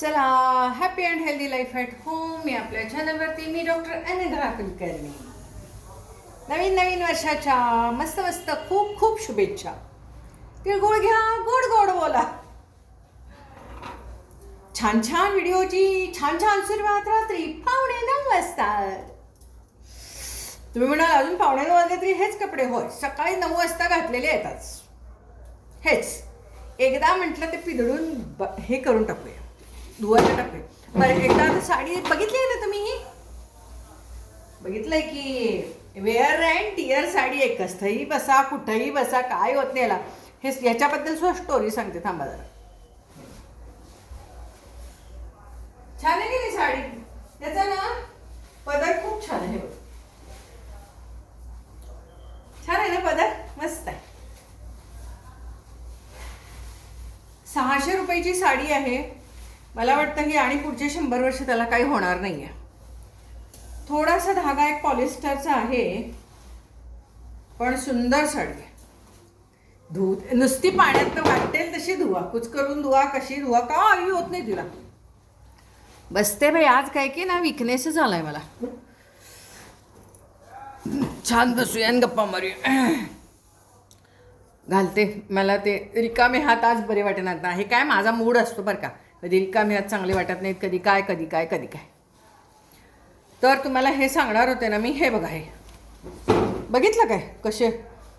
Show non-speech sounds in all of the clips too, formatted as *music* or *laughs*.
चला happy and healthy life at home मी आपल्या चॅनलवरती मी डॉक्टर अनघा कुलकर्णी नवीन नवीन वर्षाच्या मस्त मस्त खूप खूप शुभेच्छा. तिळगुळ घ्या गोड गोड बोला. छान छान व्हिडिओची छान छान सुरुवात रात्री पावणे नऊ वाजता. तुम्ही म्हणाल अजून पावणे नऊ वाजले तरी हेच कपडे होय सकाळी नऊ वाजता घातलेले आहेत आज. हेच. एकदा म्हटलं ते पिदळून ब- हे करून टाकूया. धुवायला टाकते बरं एकदा साडी बघितली आहे ना तुम्ही ही? बघितलंय की वेअर अँड टिअर साडी एक कस्थही बसा कुठंही बसा काय होत नाही याला. हे याच्याबद्दल सुद्धा स्टोरी सांगते थांबा जरा. छान आहे की साडी? त्याचा ना पदर खूप छान आहे छान आहे ना पदर? मस्त आहे. सहाशे रुपयाची साडी आहे. मला वाटतं ही आणि पुढचे शंभर वर्ष त्याला काही होणार नाही आहे थोडासा धागा एक पॉलिस्टरचा आहे पण सुंदर साडी धू धु नुसती पाण्यात वाटेल तशी धुवा कुच करून धुवा कशी धुवा का आई होत नाही तिला. बसते बाई आज काय की ना विकनेसच आलाय मला. छान बसूया आणि गप्पा मारूया. घालते मला ते रिकामे हात आज बरे वाटेनात ना हे काय माझा मूड असतो बरं का. कधी रिकामे हात चांगले वाटत नाहीत कधी काय कधी काय कधी काय. तर तुम्हाला हे सांगणार होते ना मी हे बघा हे. बघितलं काय? कसे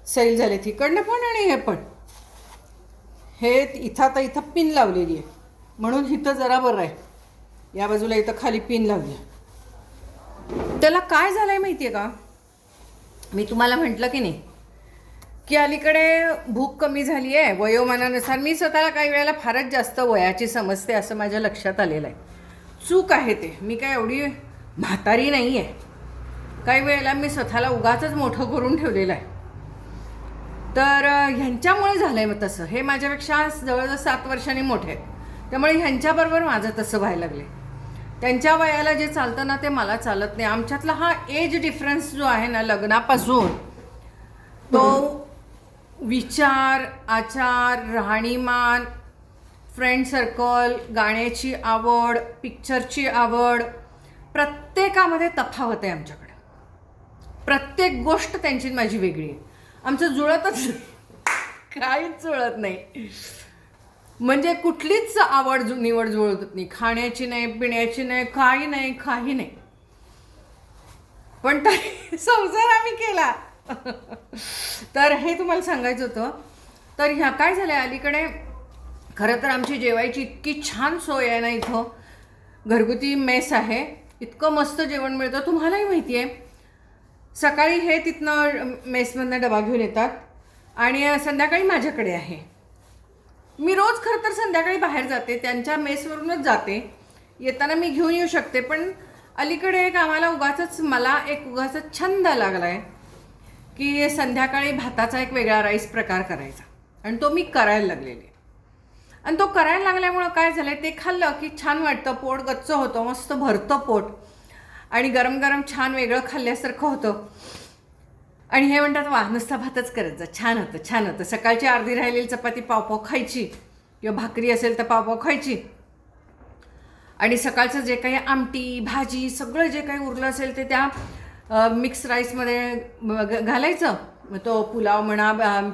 सैल झाले तिकडनं पण आणि हे पण. हे इथं आता इथं पिन लावलेली आहे. म्हणून इथं जरा बरं आहे. या बाजूला इथं खाली पिन लावली आहे. त्याला काय झालं आहे माहिती आहे का? मी तुम्हाला म्हटलं की नाही की अलीकडे भूक कमी झाली आहे वयोमानानुसार. मी स्वतःला काही वेळेला फारच जास्त वयाची समजते असं माझ्या लक्षात आलेलं आहे. चूक आहे ते. मी काय एवढी म्हातारी नाही आहे काही वेळेला मी स्वतःला उगाचच मोठं करून ठेवलेलं आहे. तर ह्यांच्यामुळे झालं आहे मग तसं. हे माझ्यापेक्षा जवळजवळ सात वर्षांनी मोठे आहेत. त्यामुळे ह्यांच्याबरोबर माझं तसं व्हायला लागले त्यांच्या वयाला जे चालतं ना ते मला चालत नाही. आमच्यातला हा एज डिफरन्स जो आहे ना लग्नापासून तो विचार आचार राहणीमान फ्रेंड सर्कल गाण्याची आवड पिक्चरची आवड प्रत्येकामध्ये तफावत आहे आमच्याकडे. प्रत्येक गोष्ट त्यांची माझी वेगळी आहे. आमचं जुळतच नाही. काहीच जुळत नाही. म्हणजे कुठलीच आवड जु- निवड जुळत नाही. खाण्याची नाही पिण्याची नाही काही नाही काही नाही. पण तरी संसार आम्ही केला. तर हे तुम्हाला सांगायचं होतं. तर ह्या काय झालं आहे अलीकडे खरं तर आमची जेवायची इतकी छान सोय आहे ना इथं. घरगुती मेस आहे. इतकं मस्त जेवण मिळतं. तुम्हालाही माहिती आहे. सकाळी हे तिथनं मेसमधनं डबा घेऊन येतात आणि संध्याकाळी माझ्याकडे आहे. मी रोज खरं तर संध्याकाळी बाहेर जाते. त्यांच्या मेसवरूनच जाते. येताना मी घेऊन येऊ शकते. पण अलीकडे एक आम्हाला उगाचच मला एक उगाचा छंद लागला आहे की संध्याकाळी भाताचा एक वेगळा राईस प्रकार करायचा. आणि तो मी करायला लागलेले. आणि तो करायला लागल्यामुळं काय झालं ते खाल्लं की छान वाटतं पोट गच्च होतं मस्त भरतं पोट. आणि गरम गरम छान वेगळं खाल्ल्यासारखं होतं. आणि हे म्हणतात वा नुसता भातच करत जा छान होतं छान होतं. सकाळची अर्धी राहिलेली चपाती पावपाव खायची. किंवा भाकरी असेल तर पावपाव खायची. आणि सकाळचं जे काही आमटी भाजी सगळं जे काही उरलं असेल ते त्या मिक्स राईसमध्ये घालायचं. मग तो पुलाव म्हणा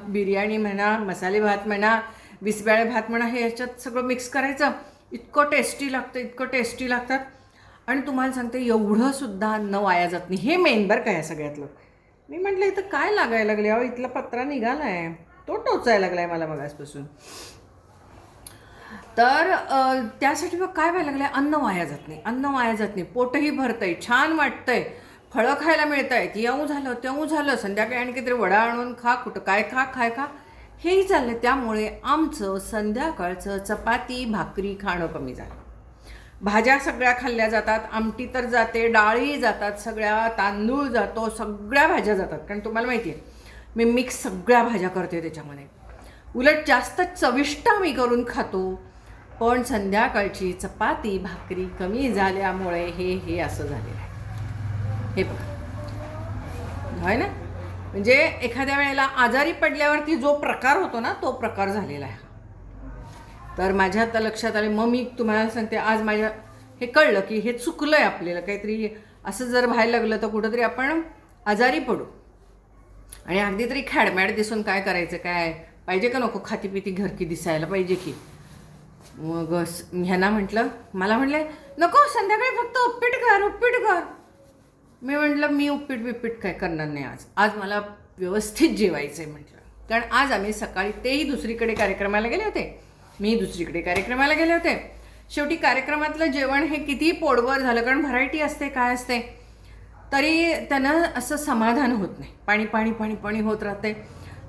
बिर्याणी म्हणा मसाले भात म्हणा बिसबेळे भात म्हणा हे याच्यात सगळं मिक्स करायचं. इतकं टेस्टी लागतं इतकं टेस्टी लागतात. आणि तुम्हाला सांगते एवढं सुद्धा अन्न वाया जात नाही. हे मेन बरं काय सगळ्यातलं? मी म्हटलं इथं काय लागायला लागले अहो इथला पत्रा निघाला आहे तो टोचायला लागला आहे मला मगासपासून. तर त्यासाठी मग काय व्हायला लागलं अन्न वाया जात नाही. अन्न वाया जात नाही. पोटही भरतंय. छान वाटतंय. फळं खायला मिळत आहेत. येऊ झालं तेऊ झालं संध्याकाळी आणि काहीतरी वडा आणून खा कुठं काय खा काय खा. हेही चाललं त्यामुळे आमचं संध्याकाळचं चपाती भाकरी खाणं कमी झालं. भाज्या सगळ्या खाल्ल्या जातात. आमटी तर जाते डाळी जातात सगळ्या तांदूळ जातो सगळ्या भाज्या जातात. कारण तुम्हाला माहिती आहे मी मिक्स सगळ्या भाज्या करते त्याच्यामध्ये. उलट जास्त चविष्ट मी करून खातो पण संध्याकाळची चपाती भाकरी कमी झाल्यामुळे हे हे असं झालेलं आहे. हे बघा. होय ना? म्हणजे एखाद्या वेळेला आजारी पडल्यावरती जो प्रकार होतो ना तो प्रकार झालेला आहे. तर माझ्या आता लक्षात आले मग मी तुम्हाला सांगते आज माझ्या हे कळलं की हे चुकलं आहे आपल्याला. काहीतरी असं जर व्हायला लागलं तर कुठंतरी आपण आजारी पडू. आणि अगदी तरी खॅडमॅड दिसून काय करायचं काय? पाहिजे का नको खातीपिती घरकी दिसायला पाहिजे की? मग ह्यांना म्हटलं मला म्हटलं नको संध्याकाळी फक्त उपीट कर उपीट कर मी म्हटलं मी उपीट बिपीट काय करणार नाही आज. आज मला व्यवस्थित जेवायचं आहे म्हटलं. कारण आज आम्ही सकाळी तेही दुसरीकडे कार्यक्रमाला गेले होते. मी दुसरीकडे कार्यक्रमाला गेले होते. शेवटी कार्यक्रमातलं जेवण हे किती पोडवर झालं कारण व्हरायटी असते काय असते तरी त्यांना असं समाधान होत नाही. पाणी पाणी पाणी पाणी होत राहते.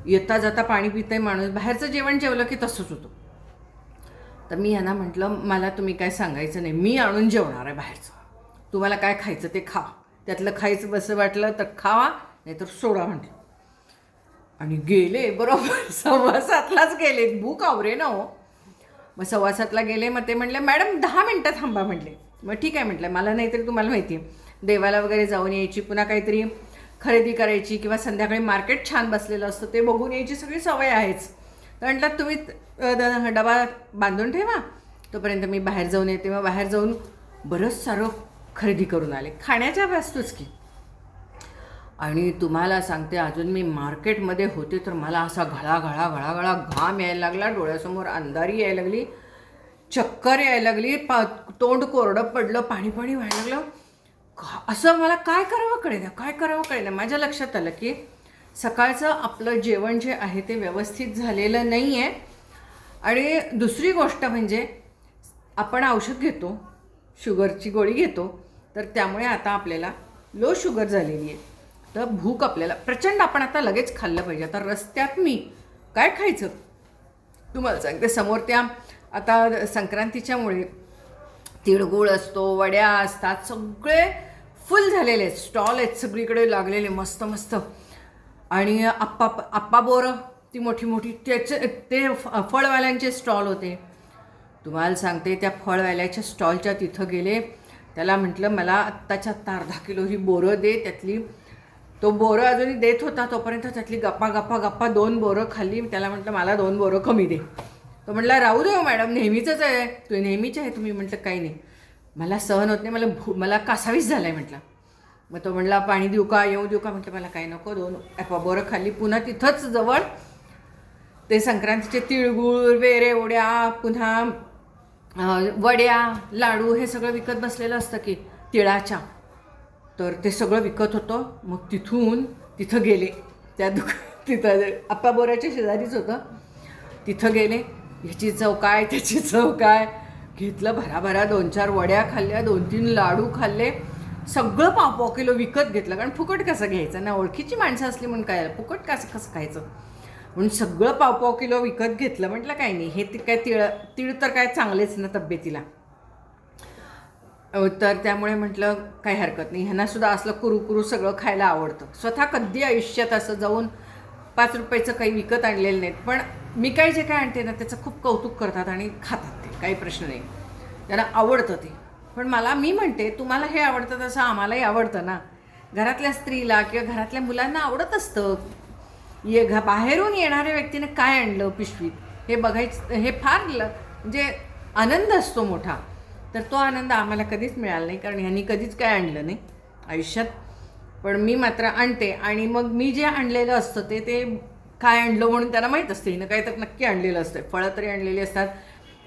येता जाता पाणी पिते माणूस. बाहेरचं जेवण जेवलं की तसंच होतं. तर मी यांना म्हटलं मला तुम्ही काय सांगायचं नाही. मी आणून जेवणार आहे बाहेरचं. तुम्हाला काय खायचं ते खा. त्यातलं खायचं बसं वाटलं तर खावा नाहीतर सोडा म्हटलं. आणि गेले बरोबर *laughs* सव्वा सातलाच गेले. भूक आवरे ना हो. मग सव्वा सातला गेले मग ते म्हणले मॅडम दहा मिनटं थांबा म्हटले मग ठीक आहे म्हटलं मला नाहीतरी तुम्हाला माहिती आहे. देवाला वगैरे जाऊन यायची पुन्हा काहीतरी खरेदी करायची किंवा संध्याकाळी मार्केट छान बसलेलं असतं ते बघून यायची सगळी सवय आहेच. तर म्हटलं तुम्ही द- डबा बांधून ठेवा. तोपर्यंत मी बाहेर जाऊन येते. मग बाहेर जाऊन बरंच सारं खरेदी करून आले. खाण्याच्या वस्तूच की. आणि तुम्हाला सांगते अजून मी मार्केटमध्ये होते तर मला असा घळा घळा घळा घळा घाम यायला लागला डोळ्यासमोर अंधारी यायला लागली चक्कर यायला लागली पा तोंड कोरडं पडलं पाणी पाणी व्हायला लागलं. असं मला काय करावं कळेना काय करावं कळेना. माझ्या लक्षात आलं की सकाळचं आपलं जेवण जे आहे ते व्यवस्थित झालेलं नाही आहे आणि दुसरी गोष्ट म्हणजे आपण औषध घेतो. शुगरची गोळी घेतो तर त्यामुळे आता आपल्याला लो शुगर झालेली आहे. तर भूक आपल्याला प्रचंड आपण आता लगेच खाल्लं पाहिजे. आता रस्त्यात मी काय खायचं? तुम्हाला सांगते समोर त्या आता संक्रांतीच्यामुळे तिळगुळ असतो वड्या असतात सगळे फुल झालेले आहेत. स्टॉल आहेत सगळीकडे लागलेले मस्त मस्त. आणि आप्पा आप्पा बोरं ती मोठी मोठी त्याचे ते फ- फळवाल्यांचे स्टॉल होते. तुम्हाला सांगते त्या फळवाल्याच्या स्टॉलच्या तिथं गेले. त्याला म्हटलं मला आत्ताच्या आत्ता अर्धा किलो ही बोरं दे त्यातली. तो बोरं अजूनही देत होता तोपर्यंत त्यातली गप्पा गप्पा गप्पा दोन बोरं खाल्ली. त्याला म्हटलं मला दोन बोरं कमी दे. तो म्हटला राहू दे हो मॅडम नेहमीचंच आहे. तू नेहमीच आहे. तुम्ही म्हटलं काही नाही. मला सहन होत नाही मला भू मला कासावीस झाला आहे म्हटलं. मग तो म्हटला पाणी देऊ का येऊ देऊ का? म्हटलं मला काही नको दोन ॲपा बोरं खाल्ली. पुन्हा तिथंच जवळ ते संक्रांतीचे तिळगुळ वेरे ओढ्या पुन्हा वड्या लाडू हे सगळं विकत बसलेलं असतं की तिळाच्या. तर ते सगळं विकत होतं. मग तिथून तिथं गेले. त्या दुका *laughs* तिथं आप्पा बोराच्या शेजारीच होतं. तिथं गेले. ह्याची चव काय त्याची चव काय? घेतलं भराभरा दोन चार वड्या खाल्ल्या दोन तीन लाडू खाल्ले. सगळं पाव पाव किलो विकत घेतलं. कारण फुकट कसं घ्यायचं? ना ओळखीची माणसं असली म्हणून काय? फुकट कसं कसं खायचं? म्हणून सगळं पाव पाव किलो विकत घेतलं. म्हटलं काय नाही हे ती काय तिळ तिळ तर काय चांगलेच ना तब्येतीला. तर त्यामुळे म्हटलं काही हरकत नाही. ह्यांना सुद्धा असलं कुरू सगळं खायला आवडतं. स्वतः कधी आयुष्यात असं जाऊन पाच रुपयाचं काही विकत आणलेलं नाहीत. पण मी काय जे काय आणते ना त्याचं खूप कौतुक करतात आणि खातात ते काही प्रश्न नाही. त्यांना आवडतं ते. पण मला मी म्हणते तुम्हाला हे आवडतं तसं आम्हालाही आवडतं ना. घरातल्या स्त्रीला किंवा घरातल्या मुलांना आवडत असतं. ये घ बाहेरून येणाऱ्या व्यक्तीने काय आणलं पिशवीत? हे बघायचं हे फार ल म्हणजे आनंद असतो मोठा. तर तो आनंद आम्हाला कधीच मिळाला नाही कारण ह्यांनी कधीच काय आणलं नाही आयुष्यात. पण मी मात्र आणते आणि मग मी जे आणलेलं असतं ते ते काय आणलं म्हणून त्यांना माहीत असते. हिनं काही तर नक्की आणलेलं असतं. फळं तरी आणलेली असतात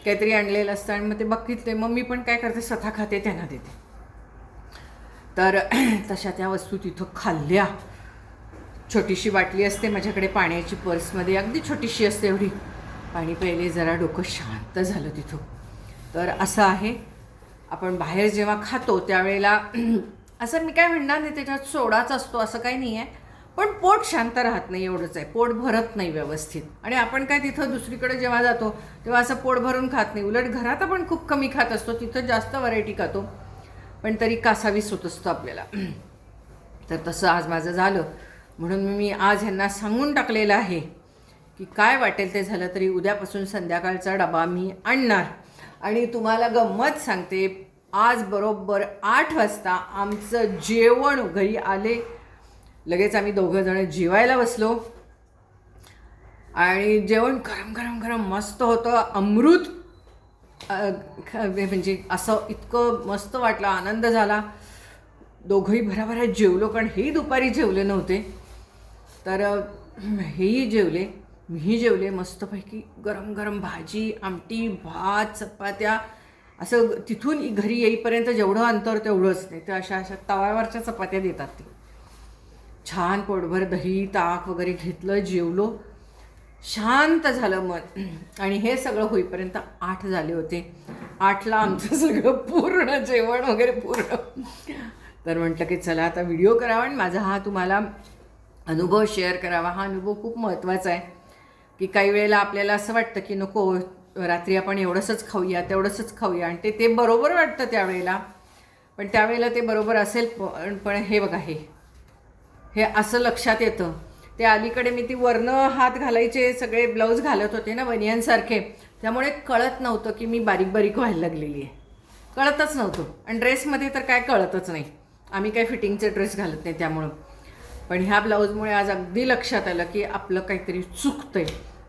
काहीतरी आणलेलं असतं आणि मग ते बघितले. मग मी पण काय करते स्वतः खाते त्यांना देते. तर *clears throat* तशा त्या वस्तू तिथं खाल्ल्या. छोटीशी बाटली असते माझ्याकडे पाण्याची पर्समध्ये अगदी छोटीशी असते एवढी. पाणी प्यायले जरा डोकं शांत झालं तिथं. तर असं आहे आपण बाहेर जेव्हा खातो त्यावेळेला *clears throat* असं मी काय म्हणणार नाही त्याच्यात सोडाच असतो असं काही नाही आहे. पण पोट शांत राहत नाही एवढंच आहे पोट भरत नाही व्यवस्थित. आणि आपण काय तिथं दुसरीकडे जेव्हा जातो तेव्हा असं पोट भरून खात नाही. उलट घरात आपण खूप कमी खात असतो तिथं जास्त व्हरायटी खातो. पण तरी कासावीस होत असतो आपल्याला. *clears throat* तर तसं आज माझं झालं. म्हणून मी आज ह्यांना सांगून टाकलेलं आहे की काय वाटेल ते झालं तरी उद्यापासून संध्याकाळचा डबा मी आणणार. आणि तुम्हाला गंमत सांगते आज बरोबर आठ वाजता आमचं जेवण घरी आले. लगेच आम्ही दोघंजणं जेवायला बसलो. आणि जेवण गरम गरम गरम मस्त होतं. अमृत म्हणजे असं इतकं मस्त वाटलं आनंद झाला. दोघंही भराभरा जेवलो कारण हे दुपारी जेवले नव्हते. तर हेही जेवले मीही जेवले मस्तपैकी गरम गरम भाजी आमटी भात चपात्या असं तिथून घरी येईपर्यंत जेवढं अंतर तेवढंच नाही. तर अशा अशा तव्यावरच्या चपात्या देतात ते. छान पोटभर दही ताक वगैरे घेतलं जेवलो. शांत झालं मन. आणि हे सगळं होईपर्यंत आठ झाले होते. आठला आमचं सगळं पूर्ण जेवण वगैरे पूर्ण. तर म्हटलं की चला आता व्हिडिओ करावा आणि माझा हा तुम्हाला अनुभव शेअर करावा. हा अनुभव खूप महत्त्वाचा आहे. की काही वेळेला आपल्याला असं वाटतं की नको रात्री आपण एवढंसंच खाऊया तेवढंसंच खाऊया. आणि ते ते बरोबर वाटतं त्यावेळेला. पण त्यावेळेला ते बरोबर असेल पण पण हे बघा हे. हे असं लक्षात येतं. ते अलीकडे मी ती वरनं हात घालायचे सगळे ब्लाऊज घालत होते ना बनियनसारखे त्यामुळे कळत नव्हतं की मी बारीक बारीक व्हायला लागलेली आहे. कळतच नव्हतं. आणि ड्रेसमध्ये तर काय कळतच नाही. आम्ही काय फिटिंगचे ड्रेस घालत नाही त्यामुळं. पण ह्या ब्लाऊजमुळे आज अगदी लक्षात आलं की आपलं काहीतरी चुकतंय.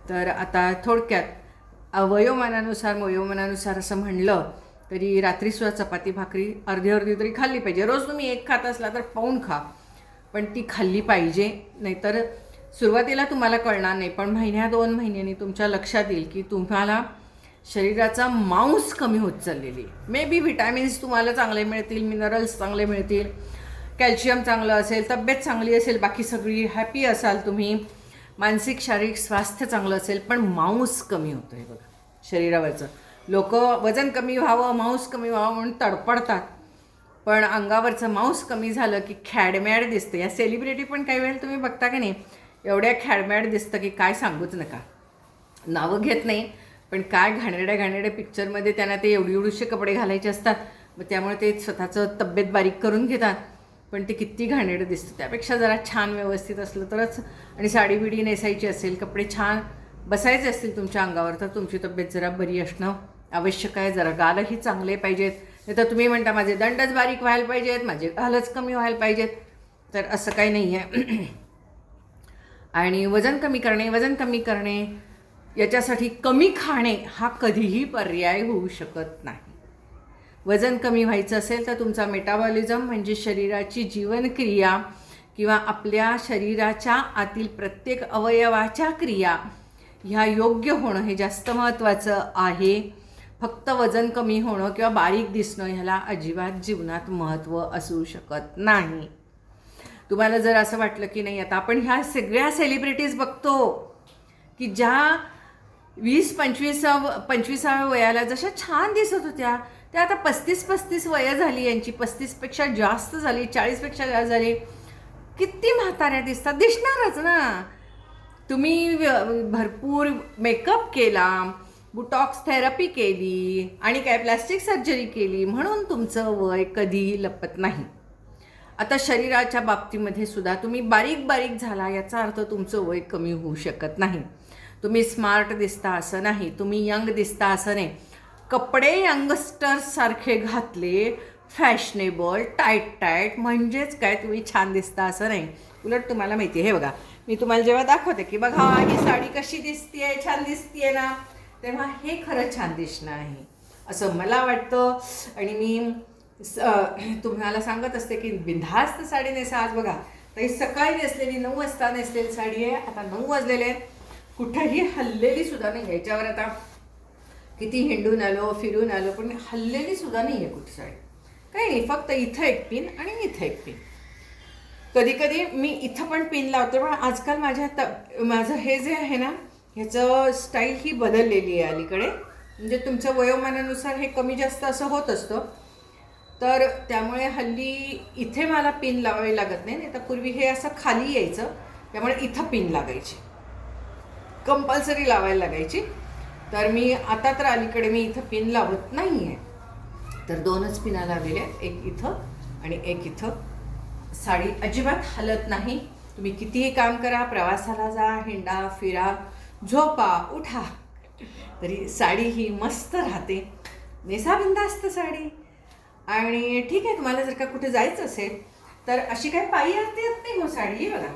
तर आता थोडक्यात वयोमानानुसार वयोमानानुसार असं म्हणलं तरी रात्रीसुद्धा चपाती भाकरी अर्धी अर्धी तरी खाल्ली पाहिजे. रोज तुम्ही एक खात असला तर पाऊन खा पण ती खाल्ली पाहिजे. नाहीतर सुरुवातीला तुम्हाला कळणार नाही पण महिन्या दोन महिन्यांनी तुमच्या लक्षात येईल की तुम्हाला शरीराचा मांस कमी होत चाललेली आहे. मे बी व्हिटॅमिन्स तुम्हाला चांगले मिळतील मिनरल्स चांगले मिळतील. कॅल्शियम चांगलं असेल तब्येत चांगली असेल बाकी सगळी हॅपी असाल तुम्ही. मानसिक शारीरिक स्वास्थ्य चांगलं असेल पण मांस कमी होतं आहे बघा शरीरावरचं. लोक वजन कमी व्हावं मांस कमी व्हावं म्हणून तडपडतात. पण अंगावरचं मांस कमी झालं की खॅडमॅड दिसतं. या सेलिब्रिटी पण काही वेळेला तुम्ही बघता का नाही एवढ्या खॅडमॅड दिसतं की काय सांगूच नका. नावं घेत नाही पण काय घाणेरड्या घाणेरड्या पिक्चरमध्ये त्यांना ते एवढी एवढीशे कपडे घालायचे असतात. मग त्यामुळे ते स्वतःचं तब्येत बारीक करून घेतात. पण ते किती घाणेरडं दिसतं. त्यापेक्षा जरा छान व्यवस्थित असलं तरच आणि साडी बिडी नेसायची असेल कपडे छान बसायचे असतील तुमच्या अंगावर तर तुमची तब्येत जरा बरी असणं आवश्यक आहे. जरा गालही चांगले पाहिजेत. नाही तर तुम्ही म्हणता माझे दंडच बारीक व्हायला पाहिजेत माझे गालच कमी व्हायला पाहिजेत. तर असं काही नाही आहे. *clears throat* आणि वजन कमी करणे वजन कमी करणे याच्यासाठी कमी खाणे हा कधीही पर्याय होऊ शकत नाही. वजन कमी व्हायचं असेल तर तुमचा मेटाबॉलिझम म्हणजे शरीराची जीवनक्रिया किंवा आपल्या शरीराच्या आतील प्रत्येक अवयवाच्या क्रिया ह्या योग्य होणं हे जास्त महत्त्वाचं आहे. फक्त वजन कमी होणं किंवा बारीक दिसणं ह्याला अजिबात जीवनात महत्त्व असू शकत नाही. तुम्हाला जर असं वाटलं की नाही आता आपण ह्या सगळ्या सेलिब्रिटीज बघतो की ज्या वीस पंचवीसाव पंचवीसाव्या वयाला जशा छान दिसत होत्या त्या आता पस्तीस पस्तीस वय झाली यांची पस्तीसपेक्षा जास्त झाली चाळीसपेक्षा जास्त झाली. किती म्हाताऱ्या दिसतात. दिसणारच ना. तुम्ही व्य- भरपूर मेकअप केला बुटॉक्स थेरपी केली आणि काय प्लॅस्टिक सर्जरी केली म्हणून तुमचं वय कधीही लपत नाही. आता शरीराच्या बाबतीमध्ये सुद्धा तुम्ही बारीक बारीक झाला याचा अर्थ तुमचं वय कमी होऊ शकत नाही. तुम्ही स्मार्ट दिसता असं नाही तुम्ही यंग दिसता असं नाही. कपडे यंगस्टर्ससारखे घातले फॅशनेबल टाईट टाईट म्हणजेच काय तुम्ही छान दिसता असं नाही. उलट तुम्हाला माहिती आहे हे बघा मी तुम्हाला जेव्हा दाखवते की बघा ही साडी कशी दिसतीये छान दिसतीये ना तेव्हा हे खरं छान दिसणं आहे. असं मला वाटतं. आणि मी स- तुम्हाला सांगत असते की बिंधास्त साडी नेसा आज बघा. तर सकाळी नेसलेली नऊ वाजता नेसलेली साडी आहे. आता नऊ वाजलेले आहेत. कुठंही हल्लेली सुद्धा नाही याच्यावर आता. किती हिंडून आलो फिरून आलो पण हल्लेली सुद्धा नाही आहे कुठे साडी. काही नाही फक्त इथं एक पिन आणि इथं एक पिन कधी कधी मी इथं पण पिन लावते पण आजकाल माझ्या त माझं हे जे आहे ना ह्याचं स्टाईल ही बदललेली आहे अलीकडे. म्हणजे तुमच्या वयोमानानुसार हे कमी जास्त असं होत असतं. तर त्यामुळे हल्ली इथे मला पिन लावावी लागत नाही नाही तर पूर्वी हे असं खाली यायचं त्यामुळे इथं पिन लागायची. कंपल्सरी लावायला लागायची. तर मी आता तर अलीकडे मी इथं पिन लावत नाही आहे तर दोनच पिना लावलेल्या आहेत. एक इथं आणि एक इथं. साडी अजिबात हलत नाही. तुम्ही कितीही काम करा प्रवासाला जा हिंडा फिरा झोपा उठा. तरी साडी ही मस्त राहते. नेसा असतं साडी. आणि ठीक आहे तुम्हाला जर का कुठे जायचं असेल तर अशी काही पायी येत येत नाही हो साडी. बघा.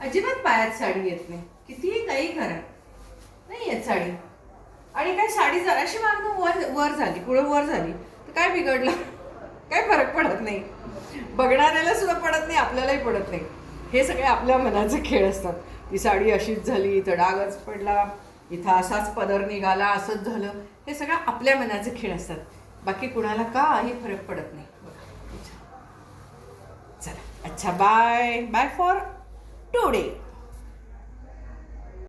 अजिबात पायात साडी येत नाही. कितीही काही करा. नाही आहेत साडी. आणि काय साडी जराशी मागणं वर वर झाली पुढे वर झाली तर काय बिघडलं? काय फरक पडत नाही. बघणाऱ्याला सुद्धा पडत नाही आपल्यालाही पडत नाही. हे सगळे आपल्या मनाचे खेळ असतात. ती साडी अशीच झाली इथं डागच पडला इथं असाच पदर निघाला असंच झालं. हे सगळं आपल्या मनाचे खेळ असतात. बाकी कुणाला काही फरक पडत नाही. चला अच्छा बाय बाय फॉर टुडे